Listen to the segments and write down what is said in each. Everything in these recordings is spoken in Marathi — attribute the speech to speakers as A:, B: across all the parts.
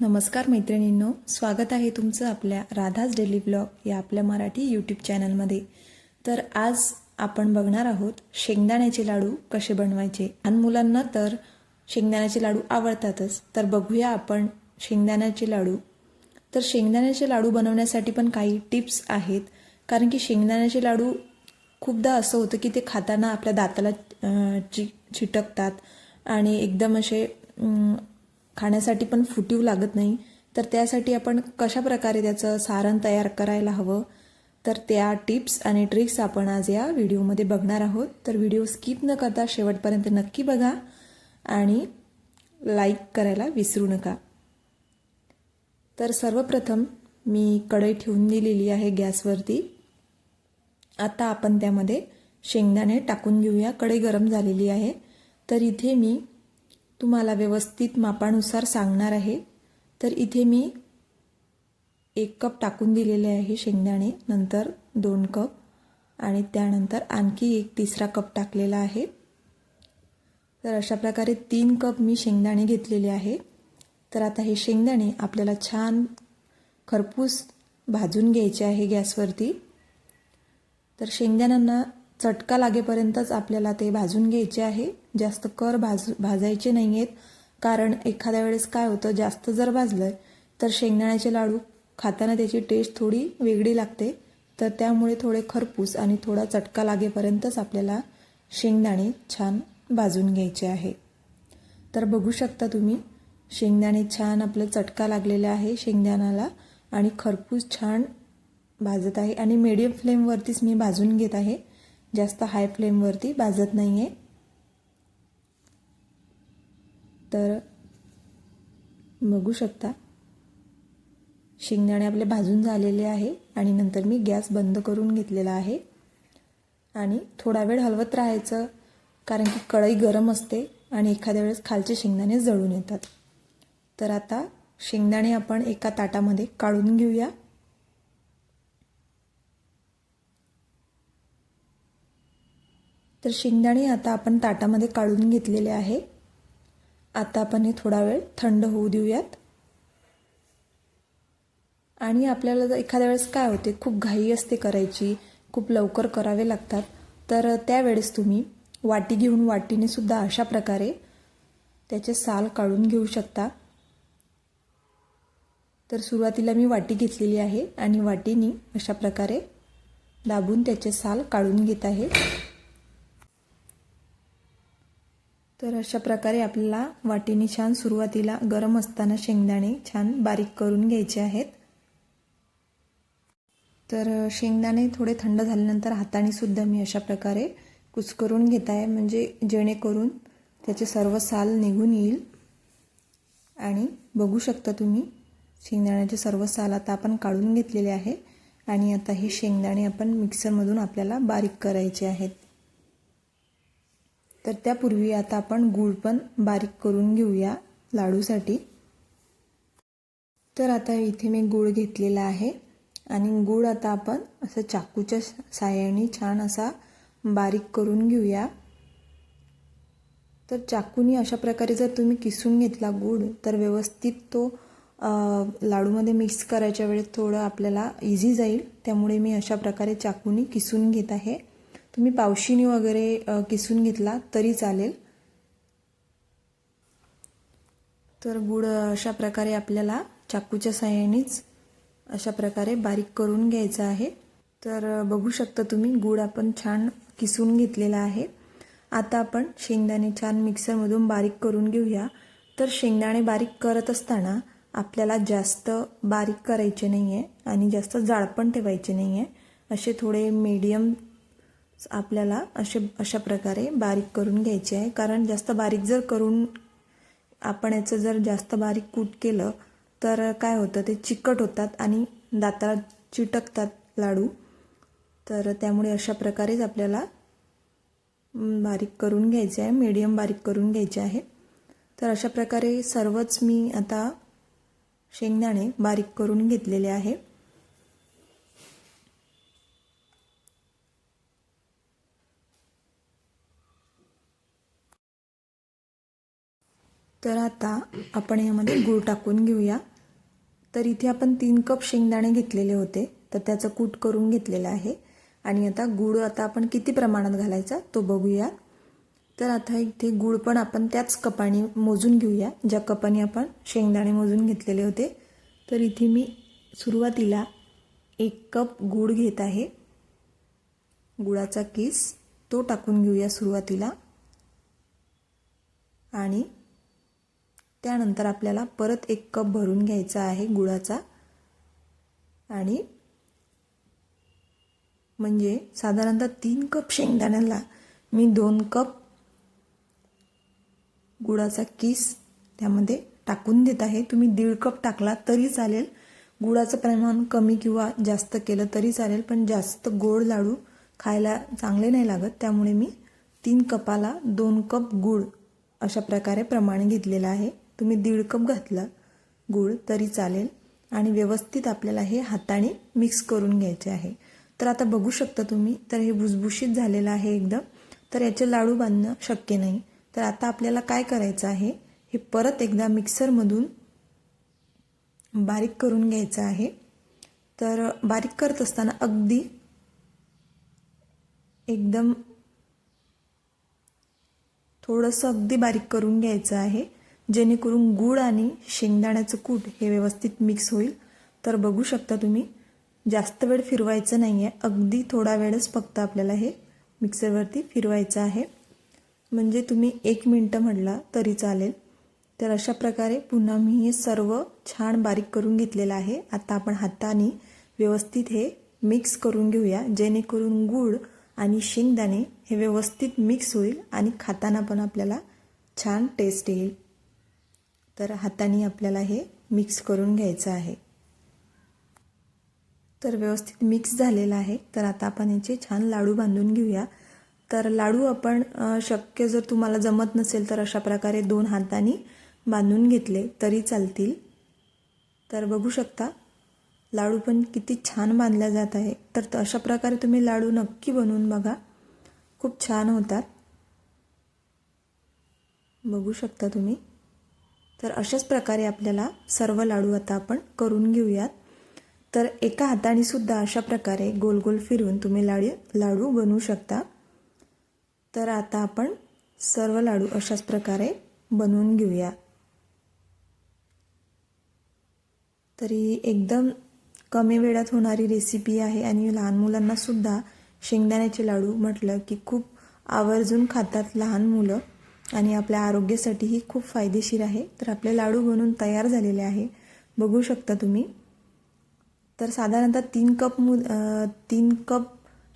A: नमस्कार मैत्रिणींनो स्वागत आहे तुमचं आपल्या राधाज डेली ब्लॉग या आपल्या मराठी यूट्यूब चॅनलमध्ये. तर आज आपण बघणार आहोत शेंगदाण्याचे लाडू कसे बनवायचे. लहान मुलांना तर शेंगदाण्याचे लाडू आवडतातच तर बघूया आपण शेंगदाण्याचे लाडू. तर शेंगदाण्याचे लाडू बनवण्यासाठी पण काही टिप्स आहेत कारण की शेंगदाण्याचे लाडू खूपदा असं होतं की ते खाताना आपल्या दाताला चि चिटकतात आणि एकदम असे खाण्यासाठी पण फुटीव लागत नाही. तर त्यासाठी आपण कशा प्रकारे त्याचं सारण तयार करायला हवं? तर त्या टिप्स आणि ट्रिक्स आपण आज या व्हिडिओमध्ये बघणार आहोत. तर व्हिडिओ स्किप न करता शेवटपर्यंत नक्की बघा आणि लाईक करायला विसरू नका. तर सर्वप्रथम मी कढई ठेवून दिलेली आहे गॅसवरती. आता आपण त्यामध्ये शेंगदाणे टाकून घेऊया. कढई गरम झालेली आहे. तर इथे मी तुम्हाला व्यवस्थित मापानुसार सांगणार आहे. तर इथे मी एक कप टाकून दिलेले आहे शेंगदाणे नंतर दोन कप आणि त्यानंतर आणखी एक तिसरा कप टाकलेला आहे. तर अशा प्रकारे तीन कप मी शेंगदाणे घेतलेले आहे. तर आता हे शेंगदाणे आपल्याला छान खरपूस भाजून घ्यायचे आहे गॅसवरती. तर शेंगदाण्यांना चटका लागेपर्यंतच आपल्याला ते भाजून घ्यायचे आहे. जास्त कर भाज भाजायचे नाही आहेत कारण एखाद्या वेळेस काय होतं जास्त जर भाजलं तर शेंगदाण्याचे लाडू खाताना त्याची टेस्ट थोडी वेगळी लागते. तर त्यामुळे थोडे खरपूस आणि थोडा चटका लागेपर्यंतच आपल्याला शेंगदाणे छान भाजून घ्यायचे आहे. तर बघू शकता तुम्ही शेंगदाणे छान आपलं चटका लागलेला आहे शेंगदाण्याला आणि खरपूस छान भाजत आहे. आणि मीडियम फ्लेमवरतीच मी भाजून घेत आहे. जास्त हाय फ्लेमवरती भाजत नाही आहे तर बघू शकता. शेंगदाणे आपले भाजून झालेले आहे आणि नंतर मी गॅस बंद करून घेतलेला आहे. आणि थोडा वेळ हलवत राहायचं कारण की कढई गरम असते आणि एखाद्या वेळेस खालचे शेंगदाणे जळून येतात. तर आता शेंगदाणे आपण एका ताटामध्ये काढून घेऊया. तर शेंगदाणे आता आपण ताटामध्ये काढून घेतलेले आहे. आता आपण हे थोडा वेळ थंड होऊ देऊयात. आणि आपल्याला जर एखाद्या वेळेस काय होते खूप घाई असते करायची खूप लवकर करावे लागतात तर त्यावेळेस तुम्ही वाटी घेऊन वाटीने सुद्धा अशा प्रकारे त्याचे साल काढून घेऊ शकता. तर सुरुवातीला मी वाटी घेतलेली आहे आणि वाटीनी अशा प्रकारे दाबून त्याचे साल काढून घेत आहे. तर अशा प्रकारे आपल्याला वाटीने छान सुरुवातीला गरम असताना शेंगदाणे छान बारीक करून घ्यायचे आहेत. तर शेंगदाणे थोडे थंड झाल्यानंतर हाताने सुद्धा मी अशा प्रकारे कुचकरून घेत आहे म्हणजे जेणेकरून त्याचे सर्व साल निघून येईल. आणि बघू शकता तुम्ही शेंगदाण्याचे सर्व साल आता आपण काढून घेतलेले आहे. आणि आता हे शेंगदाणे आपण मिक्सरमधून आपल्याला बारीक करायचे आहेत. तर त्यापूर्वी आता आपण गूळ पण बारीक करून घेऊया लाडूसाठी. तर आता इथे मी गूळ घेतलेला आहे आणि गूळ आता आपण असं चाकूच्या साह्याने छान असा बारीक करून घेऊया. तर चाकूनी अशा प्रकारे जर तुम्ही किसून घेतला गूळ तर व्यवस्थित तो लाडूमध्ये मिक्स करायच्या वेळेस थोडं आपल्याला इझी जाईल. त्यामुळे मी अशा प्रकारे चाकूनी किसून घेत आहे. तुम्ही पावशीने वगैरे किसून घेतला तरी चालेल. तर गुड अशा प्रकारे आपल्याला चाकूच्या साह्यानेच अशा प्रकारे बारीक करून घ्यायचा आहे. तर बघू शकता तुम्ही गूळ आपण छान किसून घेतलेला आहे. आता आपण शेंगदाणे छान मिक्सरमधून बारीक करून घेऊया. तर शेंगदाणे बारीक करत असताना आपल्याला जास्त बारीक करायचे नाही आहे आणि जास्त जाळपण ठेवायचे नाही आहे असे थोडे मीडियम आपल्याला असे अशा प्रकारे बारीक करून घ्यायचे आहे. कारण जास्त बारीक जर करून आपण याचं जर जास्त बारीक कूट केलं तर काय होतं ते चिकट होतात आणि दाताला चिटकतात लाडू. तर त्यामुळे अशा प्रकारेच आपल्याला बारीक करून घ्यायचे आहे मीडियम बारीक करून घ्यायचे आहे. तर अशा प्रकारे सर्वच मी आता शेंगदाणे बारीक करून घेतलेले आहे. तर आता आपण यामध्ये गूळ टाकून घेऊया. तर इथे आपण तीन कप शेंगदाणे घेतलेले होते तर त्याचं कूट करून घेतलेलं आहे. आणि आता गूळ आता आपण किती प्रमाणात घालायचा तो बघूया. तर आता इथे गूळ पण आपण त्याच कपाने मोजून घेऊया ज्या कपाने आपण शेंगदाणे मोजून घेतलेले होते. तर इथे मी सुरुवातीला एक कप गूळ घेत आहे. गुळाचा किस तो टाकून घेऊया सुरुवातीला. आणि त्यानंतर आपल्याला परत एक कप भरून घ्यायचा आहे गुळाचा. आणि म्हणजे साधारणतः तीन कप शेंगदाण्याला मी दोन कप गुळाचा किस त्यामध्ये टाकून देत आहे. तुम्ही दीड कप टाकला तरी चालेल. गुळाचं प्रमाण कमी किंवा जास्त केलं तरी चालेल पण जास्त गोड लाडू खायला चांगले नाही लागत. त्यामुळे मी तीन कपाला दोन कप गूळ अशा प्रकारे प्रमाण घेतलेलं आहे. तुम्ही दीड कप घातला गूळ तरी चालेल आणि व्यवस्थित आपल्याला हे हाताने मिक्स करून घ्यायचे आहे. तर आता बघू शकता तुम्ही तर हे भुसभुशीत झालेलं आहे एकदम. तर याचे लाडू बांधणं शक्य नाही. तर आता आपल्याला काय करायचं आहे हे परत एकदा मिक्सरमधून बारीक करून घ्यायचं आहे. तर बारीक करत असताना अगदी एकदम थोडंसं अगदी बारीक करून घ्यायचं आहे. जेणेकरून गूळ आणि शेंगदाण्याचं कूट हे व्यवस्थित मिक्स होईल. तर बघू शकता तुम्ही जास्त वेळ फिरवायचं नाही आहे अगदी थोडा वेळच फक्त आपल्याला हे मिक्सरवरती फिरवायचं आहे. म्हणजे तुम्ही एक मिनटं म्हटला तरी चालेल. तर अशा प्रकारे पुन्हा मी हे सर्व छान बारीक करून घेतलेलं आहे. आता आपण हाताने व्यवस्थित हे मिक्स करून घेऊया. जेणेकरून गूळ आणि शेंगदाणे हे व्यवस्थित मिक्स होईल आणि खाताना पण आपल्याला छान टेस्ट येईल. तर हाताने आपल्याला हे मिक्स करून घ्यायचं आहे. तर व्यवस्थित मिक्स झालेलं आहे. तर आता आपण याचे छान लाडू बांधून घेऊया. तर लाडू आपण शक्य जर तुम्हाला जमत नसेल तर अशा प्रकारे दोन हातांनी बांधून घेतले तरी चालतील. तर बघू शकता लाडू पण किती छान बांधल्या जात आहे. तर अशा प्रकारे तुम्ही लाडू नक्की बनवून बघा. खूप छान होतात. बघू शकता तुम्ही. तर अशाच प्रकारे आपल्याला सर्व लाडू आता आपण करून घेऊयात. तर एका हाताने सुद्धा अशा प्रकारे गोल गोल फिरून तुम्ही लाडू लाडू बनवू शकता. तर आता आपण सर्व लाडू अशाच प्रकारे बनवून घेऊया. तरी एकदम कमी वेळात होणारी रेसिपी आहे आणि लहान मुलांनासुद्धा शेंगदाण्याचे लाडू म्हटलं की खूप आवर्जून खातात लहान मुलं. आणि आपल्या आरोग्यासाठीही खूप फायदेशीर आहे. तर आपले लाडू बनवून तयार झालेले आहे. बघू शकता तुम्ही. तर साधारणतः तीन कप मु तीन कप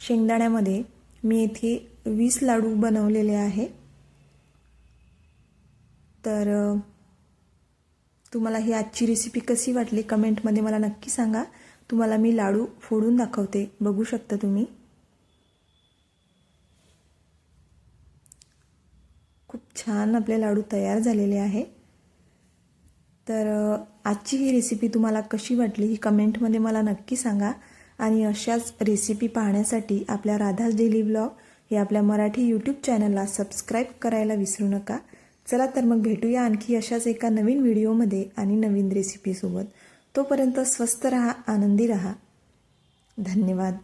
A: शेंगदाण्यामध्ये मी येथे वीस लाडू बनवलेले आहे. तर तुम्हाला ही आजची रेसिपी कशी वाटली? कमेंटमध्ये मला नक्की सांगा. तुम्हाला मी लाडू फोडून दाखवते. बघू शकता तुम्ही. खूप छान आपले लाडू तयार झालेले आहे. तर आजची ही रेसिपी तुम्हाला कशी वाटली ही कमेंटमध्ये मला नक्की सांगा. आणि अशाच रेसिपी पाहण्यासाठी आपल्या राधास डेली ब्लॉग हे आपल्या मराठी यूट्यूब चॅनलला सबस्क्राईब करायला विसरू नका. चला तर मग भेटूया आणखी अशाच एका नवीन व्हिडिओमध्ये आणि नवीन रेसिपीसोबत तोपर्यंत स्वस्त रहा आनंदी रहा. धन्यवाद.